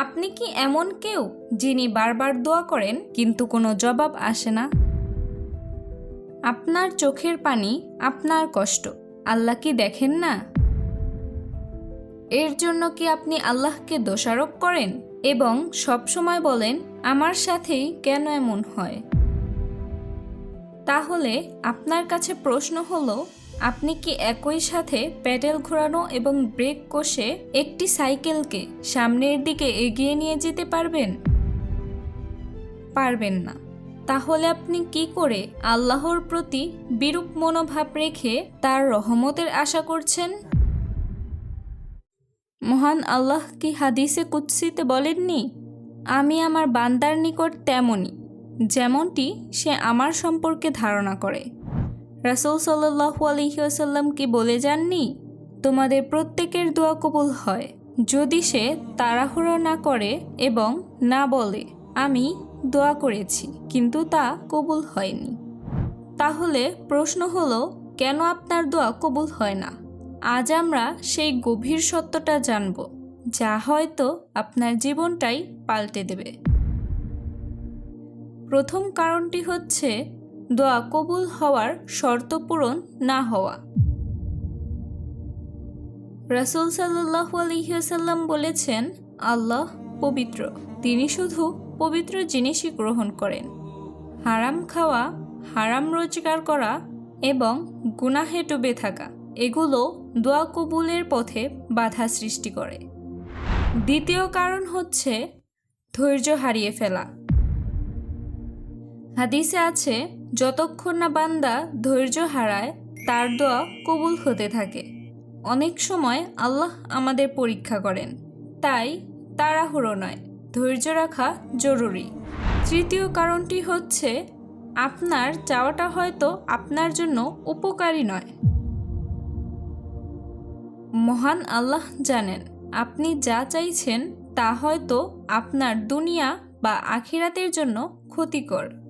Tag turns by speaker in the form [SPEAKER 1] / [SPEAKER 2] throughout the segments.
[SPEAKER 1] আপনি কি এমন কেউ যিনি বারবার দোয়া করেন কিন্তু কোনো জবাব আসে না? আপনার চোখের পানি আপনার কষ্ট। আল্লাহ কি দেখেন না? এর জন্য কি আপনি আল্লাহকে দোষারোপ করেন এবং সব সময় বলেন, আমার সাথেই কেন এমন হয়? তাহলে আপনার কাছে প্রশ্ন হলো আপনি কি একই সাথে প্যাডেল ঘোরানো এবং ব্রেক কষে একটি সাইকেলকে সামনের দিকে এগিয়ে নিয়ে যেতে পারবেন? পারবেন না। তাহলে আপনি কি করে আল্লাহর প্রতি বিরূপ মনোভাব রেখে তার রহমতের আশা করছেন? মহান আল্লাহ কি হাদিসে কুৎসিতে বলেননি, আমি আমার বান্দার নিকট তেমনই যেমনটি সে আমার সম্পর্কে ধারণা করে রাসুল সাল্লাহু আলহিউসাল্লাম কি বলে যাননি? তোমাদের প্রত্যেকের দোয়া কবুল হয়। যদি সে তাড়াহুড়ো না করে এবং না বলে, আমি দোয়া করেছি, কিন্তু তা কবুল হয়নি। তাহলে প্রশ্ন হলো, কেন আপনার দোয়া কবুল হয় না? আজ আমরা সেই গভীর সত্যটা জানব, যা হয়তো আপনার জীবনটাই পাল্টে দেবে। প্রথম কারণটি হচ্ছে দোয়া কবুল হওয়ার শর্ত পূরণ না হওয়া। রাসুল সাল্লাহ আলহিহাসাল্লাম বলেছেন, আল্লাহ পবিত্র। তিনি শুধু পবিত্র জিনিসই গ্রহণ করেন। হারাম খাওয়া, হারাম রোজগার করা এবং গুনাহে ডুবে থাকা, এগুলো দোয়া কবুলের পথে বাধা সৃষ্টি করে। দ্বিতীয় কারণ হচ্ছে ধৈর্য হারিয়ে ফেলা। হাদিসে আছে, যতক্ষণ না বান্দা ধৈর্য হারায়, তার দোয়া কবুল হতে থাকে। অনেক সময় আল্লাহ আমাদের পরীক্ষা করেন। তাই তাড়াহুড়ো নয়, ধৈর্য রাখা জরুরি। তৃতীয় কারণটি হচ্ছে, আপনার চাওয়াটা হয়তো আপনার জন্য উপকারী নয়। মহান আল্লাহ জানেন, আপনি যা চাইছেন তা হয়তো আপনার দুনিয়া বা আখিরাতের জন্য ক্ষতিকর।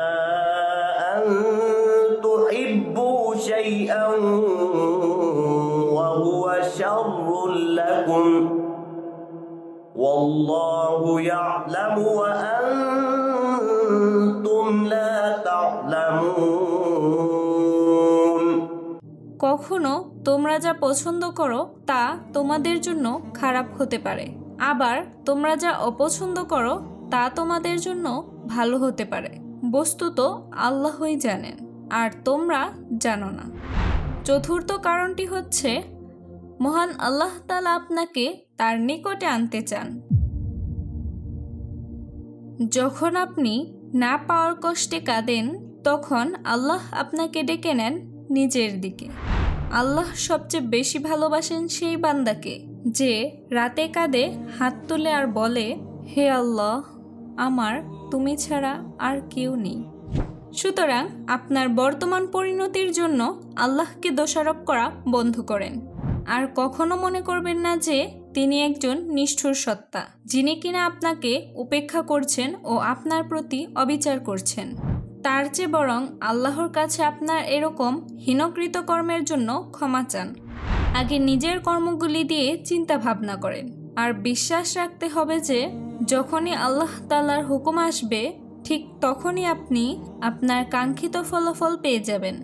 [SPEAKER 2] شيئا وهو شر لكم والله يعلم وأنتم لا تعلمون
[SPEAKER 1] কখনো তোমরা যা পছন্দ করো তা তোমাদের জন্য খারাপ হতে পারে আবার তোমরা যা অপছন্দ করো তা তোমাদের জন্য ভালো হতে পারে বস্তুত আল্লাহই জানেন আর তোমরা জানো না। চতুর্থ কারণটি হচ্ছে, মহান আল্লাহ তালা আপনাকে তার নিকটে আনতে চান। যখন আপনি না পাওয়ার কষ্টে কাঁদেন, তখন আল্লাহ আপনাকে ডেকে নেন নিজের দিকে। আল্লাহ সবচেয়ে বেশি ভালোবাসেন সেই বান্দাকে যে রাতে কাঁদে, হাত তুলে আর বলে, হে আল্লাহ, আমার তুমি ছাড়া আর কেউ নেই। সুতরাং আপনার বর্তমান পরিণতির জন্য আল্লাহকে দোষারোপ করা বন্ধ করেন। আর কখনো মনে করবেন না যে তিনি একজন নিষ্ঠুর সত্তা, যিনি কিনা আপনাকে উপেক্ষা করছেন ও আপনার প্রতি অবিচার করছেন। তার চেয়ে বরং আল্লাহর কাছে আপনার এরকম হীনকৃত কর্মের জন্য ক্ষমা চান। আগে নিজের কর্মগুলি দিয়ে চিন্তা ভাবনা করেন। আর বিশ্বাস রাখতে হবে যে যখনই আল্লাহ তালার হুকুম আসবে ঠিক তখনই আপনি আপনার কাঙ্ক্ষিত ফলাফল পেয়ে যাবেন।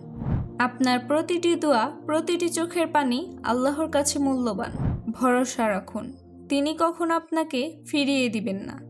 [SPEAKER 1] আপনার প্রতিটি দোয়া, প্রতিটি চোখের পানি আল্লাহর কাছে মূল্যবান। ভরসা রাখুন। তিনি কখন আপনাকে ফিরিয়ে দিবেন না।